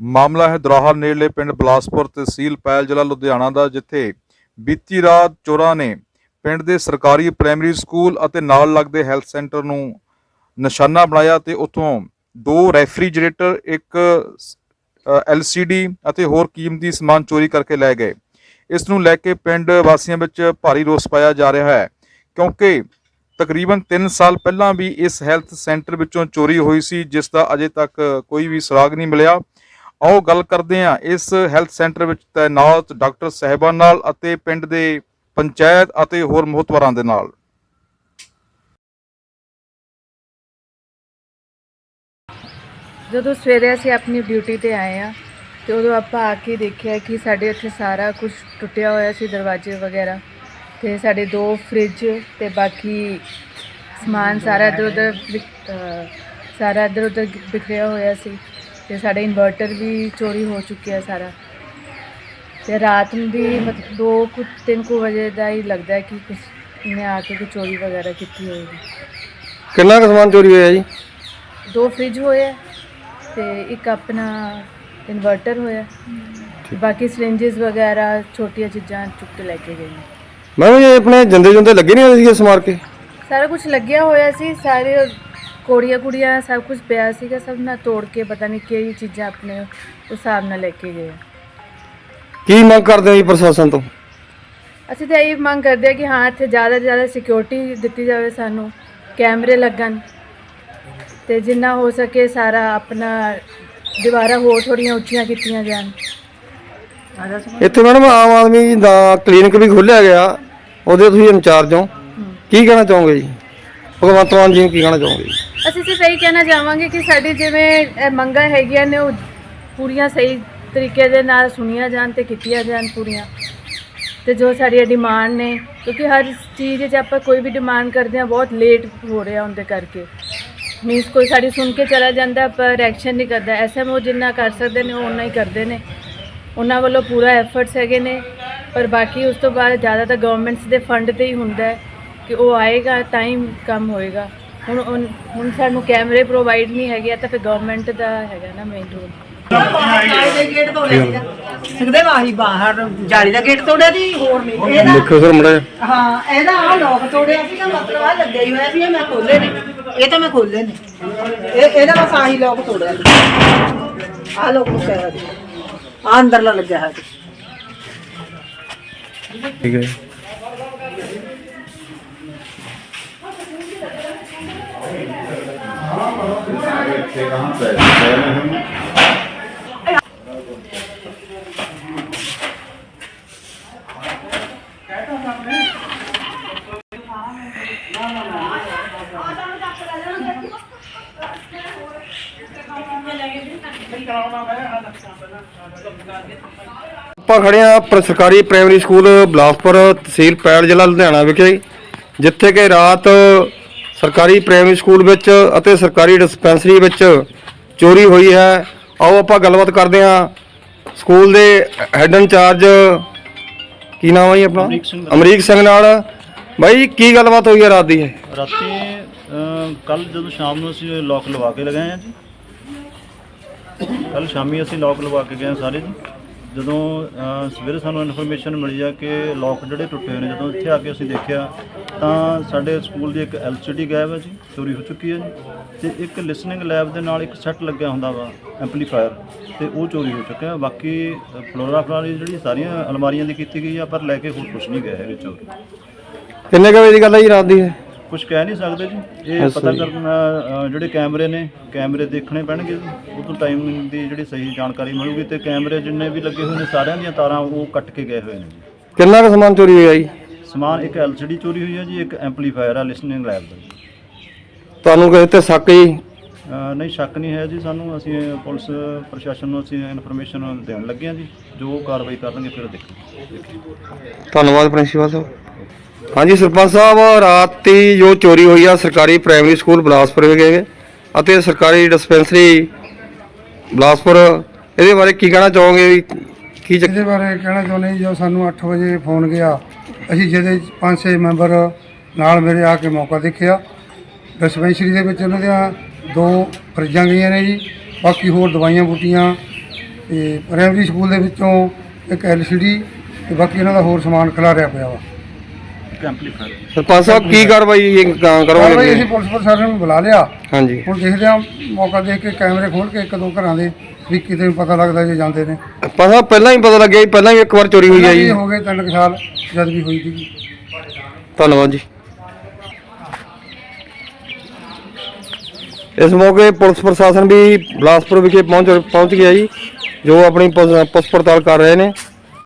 ਮਾਮਲਾ ਹੈ ਦਰਾਹਾ ਨੇੜਲੇ ਪਿੰਡ ਬਲਾਸਪੁਰ ਤਹਿਸੀਲ ਪੈਲ ਜ਼ਿਲ੍ਹਾ ਲੁਧਿਆਣਾ ਦਾ, ਜਿੱਥੇ ਬੀਤੀ ਰਾਤ ਚੋਰਾਂ ਨੇ ਪਿੰਡ ਦੇ ਸਰਕਾਰੀ ਪ੍ਰਾਇਮਰੀ ਸਕੂਲ ਅਤੇ ਨਾਲ ਲੱਗਦੇ ਹੈਲਥ ਸੈਂਟਰ ਨੂੰ ਨਿਸ਼ਾਨਾ ਬਣਾਇਆ ਤੇ ਉੱਥੋਂ ਦੋ ਰੈਫਰੀਜਰੇਟਰ, ਇੱਕ ਐਲਸੀਡੀ ਅਤੇ ਹੋਰ ਕੀਮਤੀ ਸਮਾਨ ਚੋਰੀ ਕਰਕੇ ਲੈ ਗਏ। ਇਸ ਨੂੰ ਲੈ ਕੇ ਪਿੰਡ ਵਾਸੀਆਂ ਵਿੱਚ ਭਾਰੀ ਰੋਸ ਪਾਇਆ ਜਾ ਰਿਹਾ ਹੈ, ਕਿਉਂਕਿ ਤਕਰੀਬਨ 3 ਸਾਲ ਪਹਿਲਾਂ ਵੀ ਇਸ ਹੈਲਥ ਸੈਂਟਰ ਵਿੱਚੋਂ ਚੋਰੀ ਹੋਈ ਸੀ, ਜਿਸ ਦਾ ਅਜੇ ਤੱਕ ਕੋਈ ਵੀ ਸੁਰਾਗ ਨਹੀਂ ਮਿਲਿਆ। ਆਓ ਗੱਲ ਕਰਦੇ ਹਾਂ ਇਸ ਹੈਲਥ ਸੈਂਟਰ ਵਿੱਚ ਤਾਇਨਾਤ ਡਾਕਟਰ ਸਾਹਿਬਾਨ ਨਾਲ ਅਤੇ ਪਿੰਡ ਦੇ ਪੰਚਾਇਤ ਅਤੇ ਹੋਰ ਮਹਤਵਰਾਂ ਦੇ ਨਾਲ। ਜਦੋਂ ਸਵੇਰੇ ਅਸੀਂ ਆਪਣੀ ਡਿਊਟੀ ਤੇ ਆਏ ਆ ਤੇ ਉਦੋਂ ਆਪਾਂ ਆ ਕੇ ਦੇਖਿਆ ਕਿ ਸਾਡੇ ਇੱਥੇ ਸਾਰਾ ਕੁਝ ਟੁੱਟਿਆ ਹੋਇਆ ਸੀ, ਦਰਵਾਜ਼ੇ ਵਗੈਰਾ ਤੇ ਸਾਡੇ ਦੋ ਫ੍ਰਿਜ ਤੇ ਬਾਕੀ ਸਮਾਨ ਸਾਰਾ ਇੱਧਰ ਉੱਧਰ ਸਾਰਾ ਇੱਧਰ ਉੱਧਰ ਬਿਖਰਿਆ ਹੋਇਆ ਸੀ। ਤੇ ਸਾਡਾ ਇਨਵਰਟਰ ਵੀ ਚੋਰੀ ਹੋ ਚੁੱਕਿਆ ਸਾਰਾ। ਤੇ ਰਾਤ ਨੂੰ ਵੀ ਮਤਲਬ ਦੋ ਕੁ ਤਿੰਨ ਕੁ ਵਜੇ ਦਾ ਹੀ ਲੱਗਦਾ ਕਿ ਕੁਛ ਇਹਨੇ ਆ ਕੇ ਕੋਈ ਚੋਰੀ ਵਗੈਰਾ ਕੀਤੀ ਹੋਏਗੀ। ਕਿੰਨਾ ਕੁ ਸਮਾਨ ਚੋਰੀ ਹੋਇਆ ਜੀ? ਦੋ ਫ੍ਰਿਜ ਹੋਏ ਆ ਤੇ ਇੱਕ ਆਪਣਾ ਇਨਵਰਟਰ ਹੋਇਆ। ਬਾਕੀ ਸਿਰਿੰਜਸ ਵਗੈਰਾ ਛੋਟੀਆਂ ਚੀਜ਼ਾਂ ਚੁੱਕ ਕੇ ਲੈ ਕੇ ਗਏ। ਨੇ। ਮੈਂ ਵੀ ਇਹ ਆਪਣੇ ਜਿੰਦੇ ਜੁੰਦੇ ਲੱਗੇ ਨਹੀਂ ਹੋਏ ਸੀ ਇਸ ਮਾਰ ਕੇ ਸਾਰਾ ਕੁਝ ਲੱਗਿਆ ਹੋਇਆ ਸੀ ਸਾਰੇ ਕੋੜੀਆਂ ਕੁੜੀਆਂ ਸਭ ਕੁਝ ਪਿਆ ਸੀਗਾ ਸਭ ਨਾ ਤੋੜ ਕੇ ਪਤਾ ਨਹੀਂ ਕਿਹੜੀ ਚੀਜ਼ਾਂ ਆਪਣੇ ਉਸ ਹਿਸਾਬ ਨਾਲ ਲੈ ਕੇ ਗਏ ਕੀ ਮੰਗ ਕਰਦੇ ਹੋ ਜੀ ਪ੍ਰਸ਼ਾਸਨ ਤੋਂ? ਅਸੀਂ ਤਾਂ ਇਹ ਮੰਗ ਕਰਦੇ ਹਾਂ ਕਿ ਹਾਂ ਇੱਥੇ ਜ਼ਿਆਦਾ ਤੋਂ ਜ਼ਿਆਦਾ ਸਿਕਿਉਰਿਟੀ ਦਿੱਤੀ ਜਾਵੇ ਸਾਨੂੰ ਕੈਮਰੇ ਲੱਗਣ ਤੇ ਜਿੰਨਾ ਹੋ ਸਕੇ ਸਾਰਾ ਆਪਣਾ ਦੀਵਾਰਾਂ ਹੋਰ ਥੋੜੀਆਂ ਉੱਚੀਆਂ ਕੀਤੀਆਂ ਜਾਣ। ਇੱਥੇ ਮੈਡਮ ਆਮ ਆਦਮੀ ਦਾ ਕਲੀਨਿਕ ਵੀ ਖੋਲ੍ਹਿਆ ਗਿਆ ਉਹਦੇ ਤੁਸੀਂ ਇੰਚਾਰਜ ਹੋ। ਕੀ ਕਹਿਣਾ ਚਾਹੋਗੇ ਜੀ? ਭਗਵੰਤ ਮਾਨ ਜੀ ਨੂੰ ਕੀ ਕਹਿਣਾ ਚਾਹੋਗੇ ਜੀ? ਅਸੀਂ ਸਿਰਫ ਇਹੀ ਕਹਿਣਾ ਚਾਹਾਂਗੇ ਕਿ ਸਾਡੀ ਜਿਵੇਂ ਮੰਗਾਂ ਹੈਗੀਆਂ ਨੇ, ਉਹ ਪੂਰੀਆਂ ਸਹੀ ਤਰੀਕੇ ਦੇ ਨਾਲ ਸੁਣੀਆਂ ਜਾਣ ਤੇ ਕੀਤੀਆਂ ਜਾਣ ਪੂਰੀਆਂ। ਤੇ ਜੋ ਸਾਡੀਆਂ ਡਿਮਾਂਡ ਨੇ, ਕਿਉਂਕਿ ਹਰ ਚੀਜ਼ 'ਚ ਆਪਾਂ ਕੋਈ ਵੀ ਡਿਮਾਂਡ ਕਰਦੇ ਹਾਂ, ਬਹੁਤ ਲੇਟ ਹੋ ਰਿਹਾ ਉਹਦੇ ਕਰਕੇ। ਮੀਨਸ ਕੋਈ ਸਾਡੀ ਸੁਣ ਕੇ ਚਲਾ ਜਾਂਦਾ ਪਰ ਐਕਸ਼ਨ ਨਹੀਂ ਕਰਦਾ। ਐਸਐਮਓ ਜਿੰਨਾ ਕਰ ਸਕਦੇ ਨੇ, ਉਹ ਉਨਾ ਹੀ ਕਰਦੇ ਨੇ। ਉਹਨਾਂ ਵੱਲੋਂ ਪੂਰਾ ਐਫਰਟਸ ਹੈਗੇ ਨੇ, ਪਰ ਬਾਕੀ ਉਸ ਤੋਂ ਬਾਅਦ ਜ਼ਿਆਦਾ ਤਾਂ ਗਵਰਨਮੈਂਟਸ ਦੇ ਫੰਡ ਤੇ ਹੀ ਹੁੰਦਾ ਹੈ ਕਿ ਉਹ ਆਏਗਾ, ਤਾਂ ਹੀ ਕੰਮ ਹੋਏਗਾ। ਹੁਣ ਹੁਣ- ਹੁਣ ਸਾਨੂੰ ਕੈਮਰੇ ਪ੍ਰੋਵਾਈਡ ਨਹੀਂ ਹੈਗੇ ਆ ਤਾਂ ਫਿਰ ਗਵਰਨਮੈਂਟ ਦਾ ਹੈਗਾ ਨਾ ਮੇਨ ਰੋਲ ਦੇ ਗੇਟ ਤੋੜਿਆ ਸੀਗਾ ਸਿੱਧੇ ਵਾਹੀ ਬਾਹਰ ਜਾਲੀ ਦਾ ਗੇਟ ਤੋੜਿਆ ਸੀ ਹੋਰ ਨਹੀਂ ਇਹਦਾ ਦੇਖੋ ਸਰ ਮੜਾ ਹਾਂ ਇਹਦਾ ਆ ਲੋਕ ਤੋੜਿਆ ਸੀਗਾ ਮਤਲਬ ਆ ਲੱਗਿਆ ਹੀ ਹੋਇਆ ਸੀ ਇਹ ਮੈਂ ਖੋਲੇ ਨੇ। ਇਹ ਤਾਂ ਮੈਂ ਖੋਲੇ ਨੇ। ਇਹ ਇਹਦਾ ਬਸ ਆਹੀ ਲੋਕ ਤੋੜਿਆ ਆ ਲੋਕ ਮੁੱਕਿਆ ਹੋਇਆ ਸੀ। ਆ ਅੰਦਰਲਾ ਲੱਗਿਆ ਸੀ। ਠੀਕ ਹੈ। ਆਪਾਂ ਖੜੇ ਆ ਸਰਕਾਰੀ ਪ੍ਰਾਇਮਰੀ ਸਕੂਲ ਬਲਾਸਪੁਰ ਤਹਿਸੀਲ ਪੈਲ ਜ਼ਿਲ੍ਹਾ ਲੁਧਿਆਣਾ ਵਿਖੇ, ਜਿੱਥੇ ਕਿ ਰਾਤ ਸਰਕਾਰੀ ਪ੍ਰਾਇਮਰੀ ਸਕੂਲ ਵਿੱਚ ਅਤੇ ਸਰਕਾਰੀ ਡਿਸਪੈਂਸਰੀ ਵਿੱਚ ਚੋਰੀ ਹੋਈ ਹੈ। ਆਓ ਆਪਾਂ ਗੱਲਬਾਤ ਕਰਦੇ ਹਾਂ। ਸਕੂਲ ਦੇ ਹੈੱਡ ਇੰਚਾਰਜ ਕੀ ਨਾਮ ਹੈ ਜੀ ਆਪਣਾ? ਅਮਰੀਕ ਸਿੰਘ ਨਾਲ। ਬਾਈ ਕੀ ਗੱਲਬਾਤ ਹੋਈ ਹੈ ਰਾਤ ਦੀ ਇਹ? ਰਾਤੀ ਕੱਲ ਜਦੋਂ ਸ਼ਾਮ ਨੂੰ ਅਸੀਂ ਲੋਕ ਲਵਾ ਕੇ ਲਗਾਏ ਆ ਜੀ। ਕੱਲ ਸ਼ਾਮੀ ਅਸੀਂ ਲੋਕ ਲਵਾ ਕੇ ਗਏ ਹਾਂ ਸਾਰੇ ਜੀ। ਜਦੋਂ ਅਹ, ਸਵੇਰੇ ਸਾਨੂੰ ਇਨਫੋਰਮੇਸ਼ਨ ਮਿਲੀ ਆ ਕਿ ਲੋਕ ਜਿਹੜੇ ਟੁੱਟੇ ਹੋਏ ਨੇ ਜਦੋਂ ਇੱਥੇ ਆ ਕੇ ਅਸੀਂ ਦੇਖਿਆ ਤਾਂ ਸਾਡੇ ਸਕੂਲ ਦੀ ਇੱਕ ਐਲਸੀਡੀ ਗਾਇਬ ਹੈ ਜੀ ਚੋਰੀ ਹੋ ਚੁੱਕੀ ਹੈ ਜੀ। ਤੇ ਇੱਕ ਲਿਸਨਿੰਗ ਲੈਬ ਦੇ ਨਾਲ ਇੱਕ ਸੈੱਟ ਲੱਗਿਆ ਹੁੰਦਾ ਵਾ ਐਂਪਲੀਫਾਇਰ ਤੇ ਉਹ ਚੋਰੀ ਹੋ ਚੁੱਕਿਆ। ਬਾਕੀ ਫਲੋਰਾ ਫਲਾਰੀ ਜਿਹੜੀ ਸਾਰੀਆਂ ਅਲਮਾਰੀਆਂ ਦੀ ਕੀਤੀ ਗਈ ਆ ਪਰ ਲੈ ਕੇ ਹੋਰ ਕੁਝ ਨਹੀਂ ਗਿਆ ਹੈਗੇ ਚੋਰੀ ਕਿੰਨੇ ਕੁ ਵਜੇ ਦੀ ਗੱਲ ਹੈ ਜੀ ਰਾਤ ਦੀ ਇਹ? ਕੁਝ ਕਹਿ ਨਹੀਂ ਸਕਦੇ ਜੀ। ਇਹ ਪਤਾ। ਕਰਨਾ ਅ, ਜਿਹੜੇ ਕੈਮਰੇ ਨੇ ਕੈਮਰੇ ਦੇਖਣੇ ਪੈਣਗੇ ਜੀ। ਉਹ ਤੋਂ ਟਾਈਮ ਦੀ ਜਿਹੜੀ ਸਹੀ ਜਾਣਕਾਰੀ ਮਿਲੂਗੀ ਤੇ ਕੈਮਰੇ ਜਿੰਨੇ ਵੀ ਲੱਗੇ ਹੋਏ ਨੇ ਸਾਰਿਆਂ ਦੀਆਂ ਤਾਰਾਂ ਉਹ ਕੱਟ ਕੇ ਗਏ ਹੋਏ ਨੇ ਜੀ। ਕਿੰਨਾ ਕੁ ਸਮਾਨ ਚੋਰੀ ਹੋਇਆ ਜੀ? ਸਮਾਨ ਇੱਕ ਐਲਸੀਡੀ ਚੋਰੀ ਹੋਈ ਹੈ ਜੀ ਇੱਕ ਐਂਪਲੀਫਾਇਰ ਆ ਲਿਸਨਿੰਗ ਲੈਬ ਦਾ। ਜੀ ਤੁਹਾਨੂੰ ਕਿਸੇ ਤੇ ਸ਼ੱਕ ਜੀ? ਅ, ਨਹੀਂ ਸ਼ੱਕ ਨਹੀਂ ਹੈ ਜੀ ਸਾਨੂੰ। ਅਸੀਂ ਪੁਲਿਸ ਪ੍ਰਸ਼ਾਸਨ ਨੂੰ ਅਸੀਂ ਇਨਫੋਰਮੇਸ਼ਨ ਦੇਣ ਲੱਗੇ ਹਾਂ ਜੀ। ਜੋ ਕਾਰਵਾਈ ਕਰਨਗੇ ਫਿਰ ਦੇਖਾਂਗੇ। ਧੰਨਵਾਦ ਪ੍ਰਿੰਸੀਪਲ ਸਾਹਿਬ। ਹਾਂਜੀ ਸਰਪੰਚ ਸਾਹਿਬ ਰਾਤੀ ਜੋ ਚੋਰੀ ਹੋਈ ਆ ਸਰਕਾਰੀ ਪ੍ਰਾਇਮਰੀ ਸਕੂਲ ਬਲਾਸਪੁਰ ਵਿਖੇ ਅਤੇ ਸਰਕਾਰੀ ਡਿਸਪੈਂਸਰੀ ਬਲਾਸਪੁਰ ਇਹਦੇ ਬਾਰੇ ਕੀ ਕਹਿਣਾ ਚਾਹੋਗੇ ਵੀ ਕੀ ਚੱਕ ਇਹਦੇ ਬਾਰੇ ਕਹਿਣਾ ਚਾਹੁੰਦੇ ਜੀ, ਜੋ ਸਾਨੂੰ 8 ਵਜੇ ਫੋਨ ਗਿਆ। ਅਸੀਂ ਜਿਹਦੇ 5-6 ਮੈਂਬਰ ਨਾਲ ਮੇਰੇ ਆ ਕੇ ਮੌਕਾ ਦੇਖਿਆ। ਡਿਸਪੈਂਸਰੀ ਦੇ ਵਿੱਚ ਉਹਨਾਂ ਦੀਆਂ ਦੋ ਫਰਿੱਜਾਂ ਗਈਆਂ ਨੇ ਜੀ ਬਾਕੀ ਹੋਰ ਦਵਾਈਆਂ ਬੂਟੀਆਂ ਤੇ ਪ੍ਰਾਇਮਰੀ ਸਕੂਲ ਦੇ ਵਿੱਚੋਂ ਇੱਕ ਐਲਸੀਡੀ ਤੇ ਬਾਕੀ ਇਹਨਾਂ ਦਾ ਹੋਰ ਸਮਾਨ ਖਿਲਾਰਿਆ ਪਿਆ ਵਾ। ਸਰਪੰਚ ਸਾਹਿਬ ਕੀ ਕਾਰਵਾਈ ਇਹ ਕ- ਕਾਰਵਾਈ ਅਸੀਂ ਕਰੋਗੇ ਪੁਲਿਸ ਪ੍ਰਸ਼ਾਸਨ ਨੂੰ ਬੁਲਾ ਲਿਆ। ਹਾਂਜੀ। ਹੁਣ ਦੇਖਦੇ ਹਾਂ ਮੌਕਾ ਦੇਖ ਕੇ ਕੈਮਰੇ ਖੋਲ ਕੇ ਇੱਕ ਦੋ ਘਰਾਂ ਦੇ ਵੀ ਕਿਤੇ ਨੂੰ ਪਤਾ ਲੱਗਦਾ ਜੇ ਜਾਂਦੇ ਨੇ। ਸਰਪੰਚ ਸਾਹਿਬ ਪਹਿਲਾਂ ਹੀ ਪਤਾ ਲੱਗਿਆ ਜੀ ਪਹਿਲਾਂ ਵੀ ਇੱਕ ਵਾਰ ਚੋਰੀ ਹੋਈ ਹੈ ਵੀ ਜੀ। ਹੋ ਗਏ ਤਿੰਨ ਕੁ ਸਾਲ ਜਦ ਵੀ ਹੋਈ ਸੀ ਧੰਨਵਾਦ ਜੀ। ਇਸ ਮੌਕੇ ਪੁਲਿਸ ਪ੍ਰਸ਼ਾਸਨ ਵੀ ਬਲਾਸਪੁਰ ਵਿਖੇ ਪਹੁੰਚ ਪਹੁੰਚ ਗਿਆ ਜੀ ਜੋ ਆਪਣੀ ਪੁਲਿਸ ਪੁਲਿਸ ਪੜਤਾਲ ਕਰ ਰਹੇ ਨੇ।